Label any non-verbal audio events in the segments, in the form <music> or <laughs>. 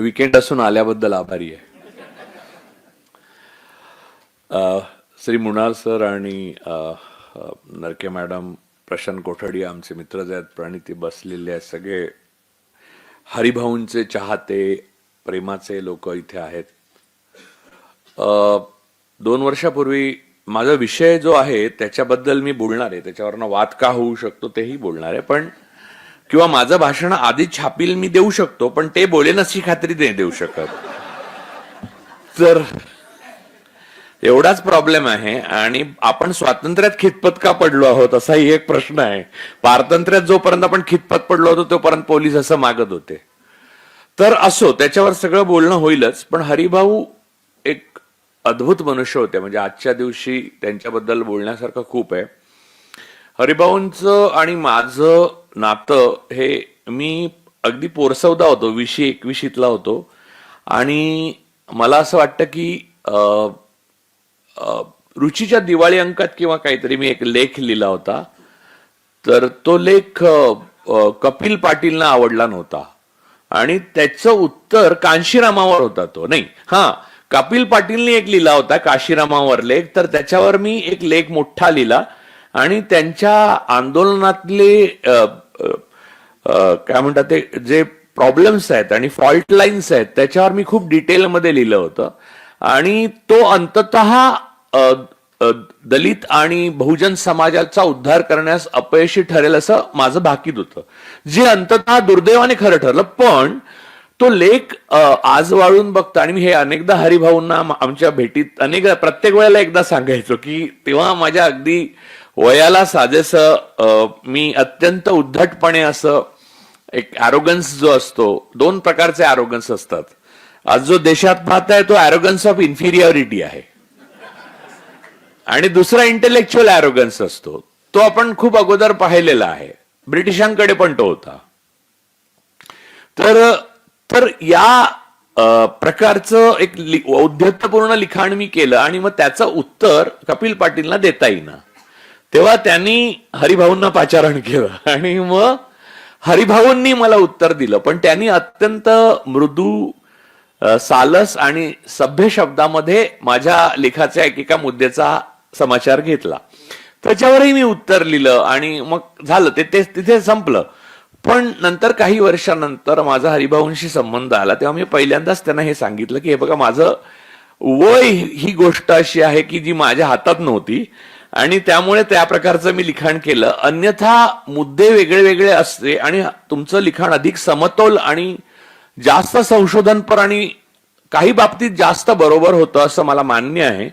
Weekend असून आल्याबद्दल आभारी आहे. श्री मृणाल सर आणि नरके मॅडम प्रशांत कोठडी आमचे मित्रच आहेत आणि ते बसलेले आहेत सगळे हरिभाऊंचे चाहते प्रेमाचे लोक इथे आहेत. दोन वर्षापूर्वी माझा विषय जो आहे त्याच्याबद्दल मी बोलणार आहे. त्याच्यावरनं वाद का होऊ शकतो तेही बोलणार आहे. पण किंवा माझं भाषण आधी छापील मी देऊ शकतो पण ते बोलेन अशी खात्री नाही देऊ शकत. तर एवढाच प्रॉब्लेम आहे आणि आपण स्वातंत्र्यात खितपत का पडलो आहोत असाही एक प्रश्न आहे. पारतंत्र्यात जोपर्यंत आपण खितपत पडलो होतो तोपर्यंत पोलीस असं मागत होते. तर असो त्याच्यावर सगळं बोलणं होईलच पण हरिभाऊ एक अद्भुत मनुष्य होते. म्हणजे आजच्या दिवशी त्यांच्याबद्दल बोलण्यासारखं खूप आहे. हरिभाऊंचं आणि माझं नातं हे मी अगदी पोरसवदा होतो विशी एकविशीतला होतो. आणि मला असं वाटतं की रुचीच्या दिवाळी अंकात किंवा काहीतरी मी एक लेख लिहिला होता. तर तो लेख कपिल पाटीलना आवडला नव्हता. आणि त्याचं उत्तर कांशीरामावर होता तो. नाही हा कपिल पाटीलने एक लिहिला होता काशीरामावर लेख. तर त्याच्यावर मी एक लेख मोठा लिहिला. आणि त्यांच्या आंदोलनातले काय म्हणतात ते जे प्रॉब्लेम्स आहेत आणि फॉल्ट लाईन्स आहेत त्याच्यावर मी खूप डिटेलमध्ये लिहिलं होतं. आणि तो अंतत दलित आणि बहुजन समाजाचा उद्धार करण्यास अपयशी ठरेल असं माझं भाकीत होतं. जे अंततः दुर्दैवाने खरं ठरलं पण तो लेख आज वाळून बघता आणि मी हे अनेकदा हरिभाऊंना आमच्या भेटीत अनेक प्रत्येक वेळेला एकदा सांगायचो की तेव्हा माझ्या अगदी वयाला साजेस मी अत्यंत उद्धटपणे असं एक अरोगन्स जो असतो दोन प्रकारचे अरोगन्स असतात. आज जो देशात पाहताय तो अरोगन्स ऑफ इन्फिरियॉरिटी आहे. आणि दुसरा इंटेलेक्च्युअल अरोगन्स असतो. तो आपण खूप अगोदर पाहिलेला आहे. ब्रिटिशांकडे पण तो होता. तर तर या प्रकारचं एक लि- औद्धत्यपूर्ण लिखाण मी केलं आणि मग त्याचं उत्तर कपिल पाटीलना देता येईना. तेव्हा त्यांनी हरिभाऊंना पाचारण केलं. आणि मग हरिभाऊंनी मला उत्तर दिलं. पण त्यांनी अत्यंत मृदू सालस आणि सभ्य शब्दामध्ये माझ्या लेखाच्या एकेका मुद्द्याचा समाचार घेतला. त्याच्यावरही मी उत्तर लिहिलं आणि मग झालं. ते ते तिथे संपलं. पण नंतर काही वर्षानंतर माझा हरिभाऊंशी संबंध आला. तेव्हा मी पहिल्यांदाच त्यांना हे सांगितलं की हे बघा माझं वय ही गोष्ट अशी आहे की जी माझ्या हातात नव्हती. आणि त्यामुळे त्या प्रकारचं मी लिखाण केलं. अन्यथा मुद्दे वेगळे वेगळे असते आणि तुमचं लिखाण अधिक समतोल आणि जास्त संशोधनपर आणि काही बाबतीत जास्त बरोबर होतं असं मला मान्य आहे.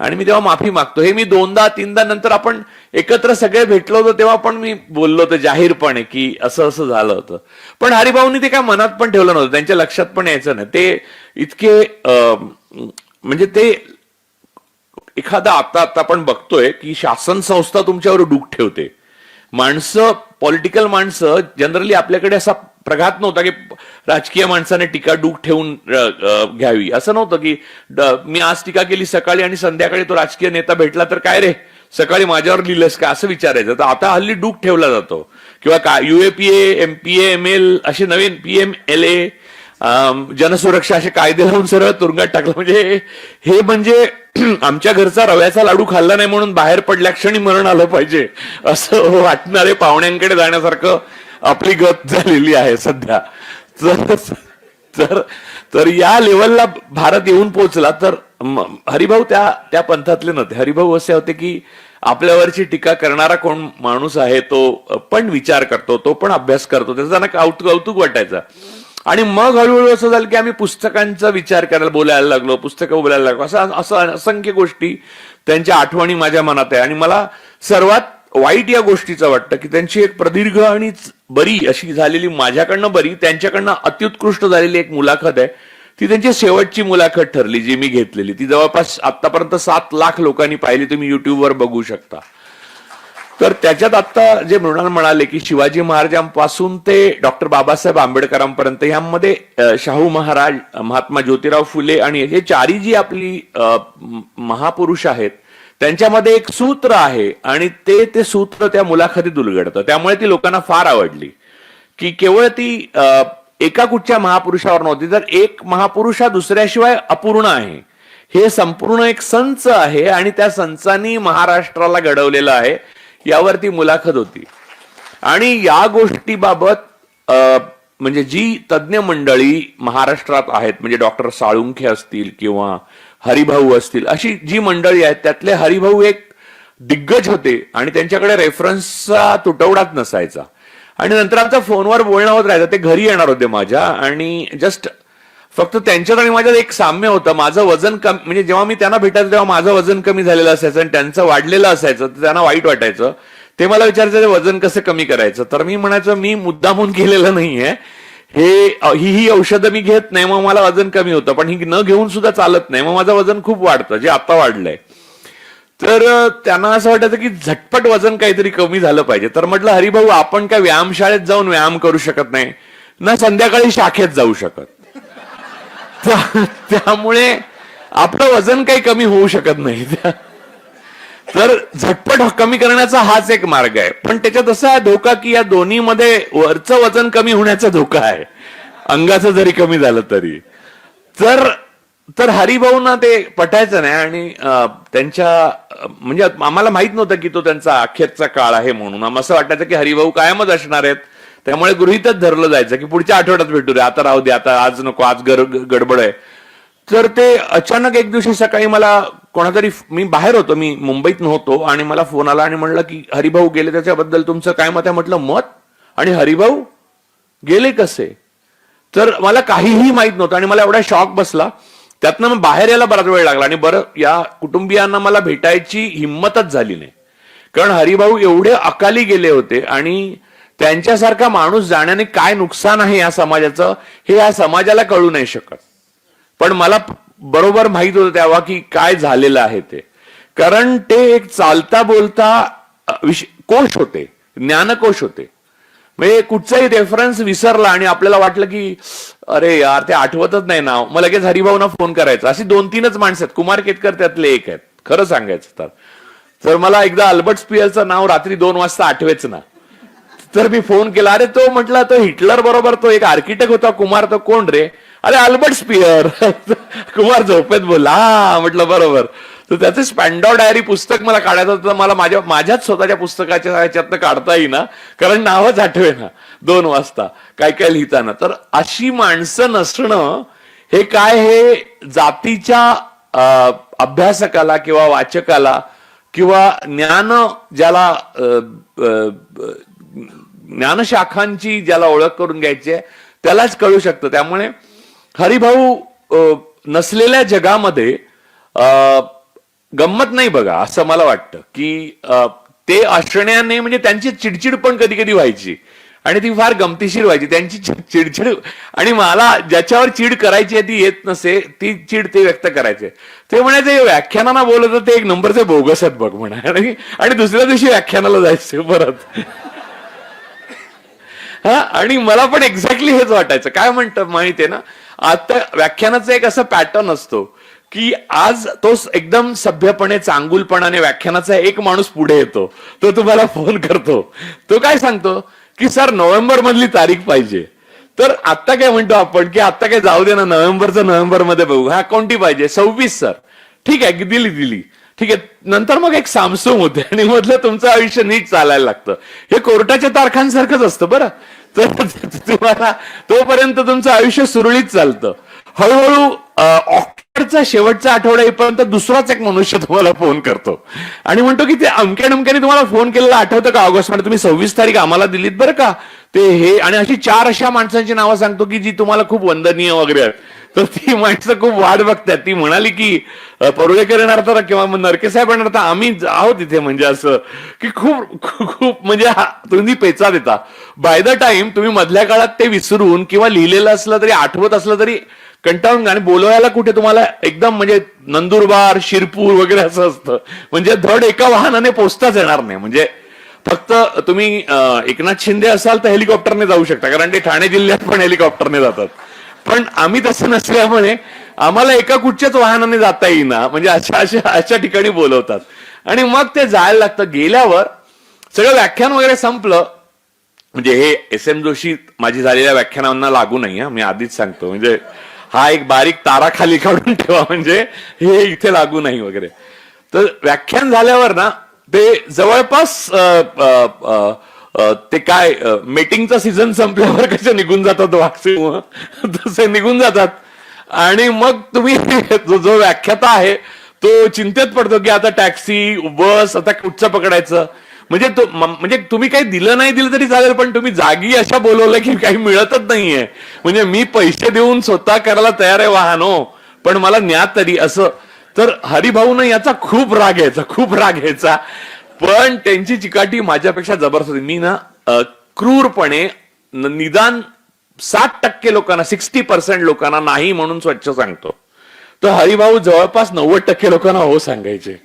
आणि मी तेव्हा माफी मागतो. हे मी दोनदा तीनदा नंतर आपण एकत्र सगळे भेटलो होतो तेव्हा पण मी बोललो होतो जाहीरपणे की असं असं झालं होतं. पण हरिभाऊनी ते काय मनात पण ठेवलं नव्हतं. त्यांच्या लक्षात पण यायचं नाही. ते इतके म्हणजे ते एखादा आता आता आपण बघतोय की शासन संस्था तुमच्यावर डूक ठेवते. माणसं पॉलिटिकल माणसं जनरली आपल्याकडे असा प्रघात नव्हता की राजकीय माणसाने टीका डूक ठेवून घ्यावी. असं नव्हतं की मी आज टीका केली सकाळी आणि संध्याकाळी तो राजकीय नेता भेटला तर काय रे? सकाळी माझ्यावर लिहिलंस का? असं विचारायचं. तर आता हल्ली डूक ठेवला जातो. किंवा का युएपीए एमपीए एम एल असे नवीन पीएम एल ए जनसुरक्षा असे कायदे लावून सरळ तुरुंगात टाकलं. म्हणजे हे म्हणजे <clears throat> आमच्या घरचा रव्याचा लाडू खाल्ला नाही म्हणून बाहेर पडल्या क्षणी मरण आलं पाहिजे. असं वाटणारे पाहुण्यांकडे जाण्यासारखं आपली गत झालेली आहे सध्या. तर तर तर या लेवलला भारत येऊन पोहोचला तर हरिभाऊ त्या त्या पंथातले नव्हते. हरिभाऊ असे होते की आपल्यावरची टीका करणारा कोण माणूस आहे तो पण विचार करतो तो पण अभ्यास करतो त्याचा त्यांना कौतुक कौतुक वाटायचं. आणि मग हळूहळू असं झालं की आम्ही पुस्तकांचा विचार करायला बोलायला लागलो पुस्तकं बोलायला लागलो. असं असं असंख्य गोष्टी त्यांच्या आठवणी माझ्या मनात आहे. आणि मला सर्वात वाईट या गोष्टीचं वाटतं की त्यांची एक प्रदीर्घ आणि बरी अशी झालेली माझ्याकडनं बरी त्यांच्याकडनं अत्युत्कृष्ट झालेली एक मुलाखत आहे. ती त्यांची शेवटची मुलाखत ठरली जी मी घेतलेली. ती जवळपास आतापर्यंत सात लाख लोकांनी पाहिली तुम्ही युट्यूबवर बघू शकता. तर त्याच्यात आता जे मृणाल म्हणाले की शिवाजी महाराजांपासून ते डॉक्टर बाबासाहेब आंबेडकरांपर्यंत यामध्ये शाहू महाराज महात्मा ज्योतिराव फुले आणि हे चारी जी आपली महापुरुष आहेत त्यांच्यामध्ये एक सूत्र आहे आणि ते ते सूत्र त्या मुलाखतीत उलगडतं. त्यामुळे ती लोकांना फार आवडली. की केवळ ती एका कुठच्या महापुरुषावर नव्हती तर एक महापुरुष हा दुसऱ्याशिवाय अपूर्ण आहे. हे संपूर्ण एक संच आहे आणि त्या संचांनी महाराष्ट्राला घडवलेलं आहे. यावरती मुलाखत होती. आणि या गोष्टीबाबत म्हणजे जी तज्ज्ञ मंडळी महाराष्ट्रात आहेत म्हणजे डॉक्टर साळुंखे असतील किंवा हरिभाऊ असतील अशी जी मंडळी आहेत त्यातले हरिभाऊ एक दिग्गज होते आणि त्यांच्याकडे रेफरन्सचा तुटवडाच नसायचा. आणि नंतर आमचा फोनवर बोलणं होत राहायचं ते घरी येणार होते माझ्या आणि जस्ट फक्त त्यांच्यात आणि माझ्यात एक साम्य होतं. माझं वजन कमी म्हणजे जेव्हा मी त्यांना भेटायचं तेव्हा माझं वजन कमी झालेलं असायचं आणि त्यांचं वाढलेलं असायचं. तर त्यांना वाईट वाटायचं. ते मला विचारायचं वजन कसं कमी करायचं? तर मी म्हणायचं मी मुद्दामून <laughs> केलेलं नाहीये. हे ही ही औषधं मी घेत नाही मग मला वजन कमी होतं. पण ही न घेऊन सुद्धा चालत नाही. मग माझं वजन खूप वाढतं जे आता वाढलंय. तर त्यांना असं वाटायचं की झटपट वजन काहीतरी कमी झालं पाहिजे. तर म्हटलं हरिभाऊ आपण काय व्यायामशाळेत जाऊन व्यायाम करू शकत नाही. ना संध्याकाळी शाखेत जाऊ शकत. त्यामुळे आपलं वजन काही कमी होऊ शकत नाही. तर झटपट कमी करण्याचा हाच एक मार्ग आहे. पण त्याच्यात असा आहे धोका की या दोन्हीमध्ये वरचं वजन कमी होण्याचा धोका आहे. अंगाचं जरी कमी झालं तरी. तर तर हरिभाऊंना ते पटायचं नाही आणि त्यांच्या म्हणजे आम्हाला माहीत नव्हतं की तो त्यांचा अखेरचा काळ आहे म्हणून. आम्हाला असं वाटायचं की हरिभाऊ कायमच असणार आहेत. त्यामुळे गृहितच धरलं जायचं की पुढच्या आठवड्यात भेटू रे आता राहू दे आता आज नको आज गर- गडबड आहे. तर ते अचानक एक दिवशी सकाळी मला कोणातरी मी बाहेर होतो मी मुंबईत नव्हतो आणि मला फोन आला आणि म्हणलं की हरिभाऊ गेले त्याच्याबद्दल तुमचं काय मत आहे? म्हटलं मत? आणि हरिभाऊ? गेले कसे? तर मला काहीही माहीत नव्हतं आणि मला एवढा शॉक बसला. त्यातनं मग बाहेर यायला बराच वेळ लागला आणि बरं या कुटुंबियांना मला भेटायची हिंमतच झाली नाही. कारण हरिभाऊ एवढे अकाली गेले होते आणि त्यांच्यासारखा माणूस जाण्याने काय नुकसान आहे या समाजाचं हे या समाजाला कळू नाही शकत. पण मला बरोबर माहीत होतं तेव्हा की काय झालेलं आहे ते. कारण ते एक चालता बोलता विश- कोश होते ज्ञानकोश होते. म्हणजे कुठचाही रेफरन्स विसरला आणि आपल्याला वाटलं की अरे यार ते आठवतच नाही नाव मग लगेच हरिभाऊना फोन करायचा. अशी दोन तीनच माणसं आहेत. कुमार केतकर त्यातले एक आहेत. खरं सांगायचं तर. तर मला एकदा अल्बर्ट स्पियरचं नाव रात्री दोन वाजता आठवेच ना. तर मी फोन केला अरे तो म्हटला तो हिटलर बरोबर तो एक आर्किटेक्ट होता कुमार तो कोण रे? अरे अल्बर्ट स्पियर <laughs> कुमार झोपेत बोलला हा म्हटलं बरोबर. तर त्याचं स्पॅन्डॉ डायरी पुस्तक मला काढायचं होतं मला माझ्या माझ्याच स्वतःच्या पुस्तकाच्या ह्याच्यातनं काढता येईना कारण नावच आठवे ना दोन वाजता काय काय लिहिताना. तर अशी माणसं नसणं हे काय हे जातीच्या अभ्यासकाला किंवा वाचकाला किंवा ज्ञान ज्याला ज्ञानशाखांची ज्याला ओळख करून घ्यायची आहे त्यालाच कळू शकतं. त्यामुळे हरिभाऊ नसलेल्या जगामध्ये गंमत नाही बघा असं मला वाटतं. की ते असण्याने म्हणजे त्यांची चिडचिड पण कधी कधी व्हायची. आणि ती फार गमतीशीर व्हायची. त्यांची चिडचिड आणि मला ज्याच्यावर चीड करायची आहे ती येत नसे ती चीड ते व्यक्त करायचे. ते म्हणायचे व्याख्यानांना बोलत ते एक नंबरचे बोगस आहेत बघ म्हणा आणि आणि दुसऱ्या दिवशी व्याख्यानाला जायचे परत. हा आणि मला पण एक्झॅक्टली हेच वाटायचं. काय म्हणतं माहितीये ना? आता व्याख्यानाचा एक असं पॅटर्न असतो की आज तो एकदम सभ्यपणे चांगुलपणाने व्याख्यानाचा एक माणूस पुढे येतो. तो तुम्हाला फोन करतो. तो काय सांगतो? की सर नोव्हेंबर मधली तारीख पाहिजे. तर आता काय म्हणतो आपण? की आता काय जाऊ दे ना नोव्हेंबरचं नोव्हेंबरमध्ये बघू. हा कोणती पाहिजे? सव्वीस सर. ठीक आहे दिली दिली. ठीक आहे नंतर मग एक सामसूम होते. <laughs> आणि मधलं तुमचं आयुष्य नीट चालायला लागतं. हे कोर्टाच्या तारखांसारखंच असतं बरं. <laughs> तर तुम्हाला तोपर्यंत तुमचं आयुष्य सुरळीत चालतं. हळूहळू अं, ऑक्टोबरचा शेवटचा आठवडा येईपर्यंत दुसराच एक मनुष्य तुम्हाला फोन करतो. आणि म्हणतो की ते अमक्या नमक्याने तुम्हाला फोन केलेला आठवतं का? ऑगस्टमध्ये तुम्ही सव्वीस तारीख आम्हाला दिलीत बरं का? ते हे आणि अशी चार अशा माणसांची नावं सांगतो की जी तुम्हाला खूप वंदनीय वगैरे आहेत. तर ती माणसं खूप वाट बघतात. ती म्हणाली की परुळेकर येणार तर किंवा मग नरके साहेब येणार तर आम्ही आहोत तिथे म्हणजे असं. की खूप खूप म्हणजे तुम्ही पेचा देता. बाय द टाइम तुम्ही मधल्या काळात ते विसरून किंवा लिहिलेलं असलं तरी आठवत असलं तरी कंटाळून आणि बोलवायला कुठे तुम्हाला एकदम म्हणजे नंदुरबार शिरपूर वगैरे असं असतं. म्हणजे धड एका वाहनाने पोचताच येणार नाही. म्हणजे फक्त तुम्ही एकनाथ शिंदे असाल तर हेलिकॉप्टरने जाऊ शकता. कारण ते ठाणे जिल्ह्यात पण हेलिकॉप्टरने जातात. पण आम्ही तसं नसल्यामुळे आम्हाला एका कुठच्याच वाहनाने जाता येईना. म्हणजे अशा अशा अशा ठिकाणी बोलवतात. आणि मग ते जायला लागतं. गेल्यावर सगळं व्याख्यान वगैरे संपलं. म्हणजे हे एस एम जोशी माझी झालेल्या व्याख्यानांना लागू नाही हा. मी आधीच सांगतो. म्हणजे हा एक बारीक तारा खाली काढून ठेवा. म्हणजे हे इथे लागू नाही वगैरे. तर व्याख्यान झाल्यावर ना ते जवळपास ते काय मीटिंगचा सीझन संपल्यावर कसे निघून जातात वाकसिंह तसे निघून जातात. आणि मग तुम्ही जो जो व्याख्याता आहे तो चिंतेत पडतो की आता टॅक्सी बस आता कुठचं पकडायचं? म्हणजे तो म्हणजे तुम्ही काही दिलं नाही दिलं तरी चालेल पण तुम्ही जागी अशा बोलवलं की काही मिळतच नाहीये. म्हणजे मी पैसे देऊन स्वतः करायला तयार आहे वाहनो पण मला न्या तरी असं. तर हरिभाऊनं याचा खूप राग यायचा खूप राग यायचा. पण त्यांची चिकाटी माझ्यापेक्षा जबरदस्त होती. मी ना क्रूरपणे निदान साठ टक्के लोकांना सिक्स्टी पर्सेंट लोकांना नाही म्हणून स्वच्छ सांगतो. तर हरिभाऊ जवळपास नव्वद टक्के लोकांना हो सांगायचे.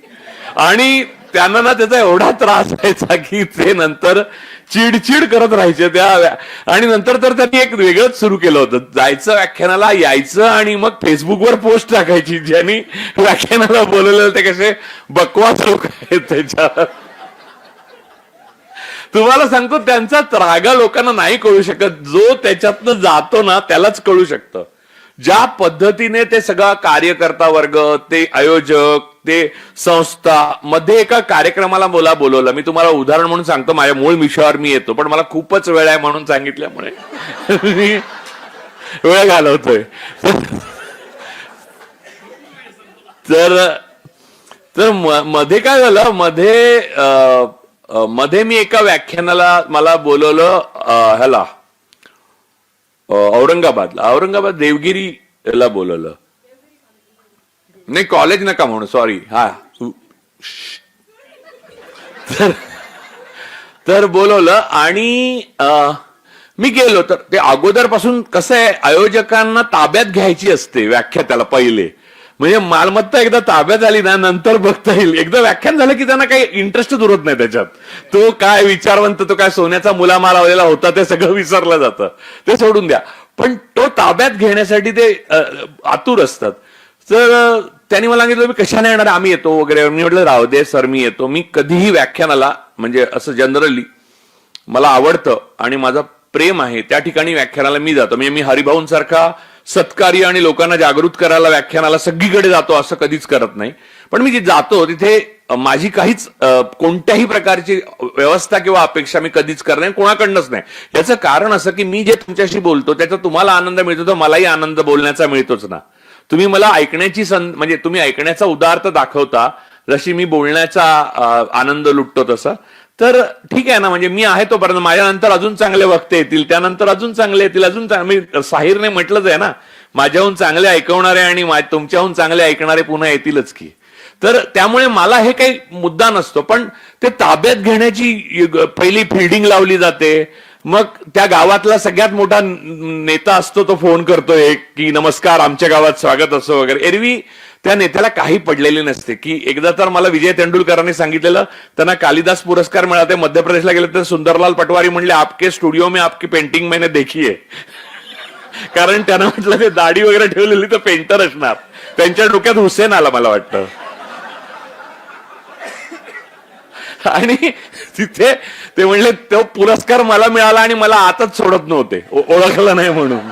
आणि त्यांना ना त्याचा एवढा त्रास व्हायचा की ते नंतर चिडचिड करत राहायचे त्या आणि नंतर तर त्यांनी एक वेगळंच सुरू केलं होतं. जायचं व्याख्यानाला यायचं आणि मग फेसबुकवर पोस्ट टाकायची. ज्यांनी व्याख्यानाला बोलवलेलं ते कसे बकवास लोक आहेत त्याच्यावर. तुम्हाला सांगतो त्यांचा त्रागा लोकांना नाही कळू शकत. जो त्याच्यातनं जातो ना त्यालाच कळू शकतं. ज्या पद्धतीने ते सगळा कार्यकर्ता वर्ग ते आयोजक ते संस्था मध्ये एका कार्यक्रमाला बोला बोलवलं. मी तुम्हाला उदाहरण म्हणून सांगतो माझ्या मूळ विषयावर मी येतो पण मला खूपच वेळ आहे म्हणून सांगितल्यामुळे. मी वेळ घालवतोय. तर तर मध्ये काय झालं? मध्ये मध्ये मी एका व्याख्यानाला मला बोलवलं ह्याला. औरंगाबादला. औरंगाबाद देवगिरीला बोलवलं. नाही कॉलेज नका म्हणू सॉरी हा तर तर बोलवलं आणि मी गेलो. तर ते अगोदरपासून कसं आहे आयोजकांना ताब्यात घ्यायची असते व्याख्या त्याला पहिले. म्हणजे मालमत्ता एकदा ताब्यात आली ना नंतर बघता येईल. एकदा व्याख्यान झालं की त्यांना काही इंटरेस्ट उरत नाही त्याच्यात. तो काय विचारवंत तो काय सोन्याचा मुलामा लावलेला होता ते सगळं विसरलं जातं. ते सोडून द्या. पण तो ताब्यात घेण्यासाठी ते आतुर असतात. तर त्यांनी मला सांगितलं मी कशाने येणार? आम्ही येतो वगैरे. मी म्हटलं राहू दे सर मी येतो. मी कधीही व्याख्यानाला म्हणजे असं जनरली मला आवडतं आणि माझा प्रेम आहे त्या ठिकाणी व्याख्यानाला मी जातो. म्हणजे मी हरिभाऊंसारखा सत्कार्य आणि लोकांना जागृत करायला व्याख्यानाला सगळीकडे जातो असं कधीच करत नाही. पण मी जे जातो तिथे माझी काहीच कोणत्याही प्रकारची व्यवस्था किंवा अपेक्षा मी कधीच करत नाही कोणाकडनंच नाही. याचं कारण असं की मी जे तुमच्याशी बोलतो त्याचा तुम्हाला आनंद मिळतो तर मलाही आनंद बोलण्याचा मिळतोच ना. तुम्ही मला ऐकण्याची सं म्हणजे तुम्ही ऐकण्याचा उदार्थ दाखवता जशी मी बोलण्याचा आनंद लुटतो तसा. तर ठीक आहे ना म्हणजे मी आहे तोपर्यंत माझ्यानंतर अजून चांगले वक्ते येतील त्यानंतर अजून चांगले येतील अजून चांग- साहिरने म्हटलंच आहे ना माझ्याहून चांगले ऐकवणारे आणि तुमच्याहून चांगले ऐकणारे पुन्हा येतीलच की. तर त्यामुळे मला हे काही मुद्दा नसतो पण ते ताब्यात घेण्याची पहिली फिल्डिंग लावली जाते. मग त्या गावातला सगळ्यात मोठा नेता असतो तो फोन करतोय की नमस्कार आमच्या गावात स्वागत असो वगैरे. एरवी त्या नेत्याला काही पडलेले नसते. की एकदा तर मला विजय तेंडुलकरांनी सांगितलेलं त्यांना कालिदास पुरस्कार मिळाले मध्य प्रदेशला गेले तर सुंदरलाल पटवारी म्हणले आपके स्टुडिओ में आपकी पेंटिंग मैंने देखी आहे कारण त्यांना म्हटलं ते दाढी वगैरे ठेवलेली तर पेंटर असणार. त्यांच्या डोक्यात हुसेन आला मला वाटतं. आणि तिथे ते म्हणले तो पुरस्कार मला मिळाला आणि मला आताच सोडत नव्हते. ओळखलं नाही म्हणून.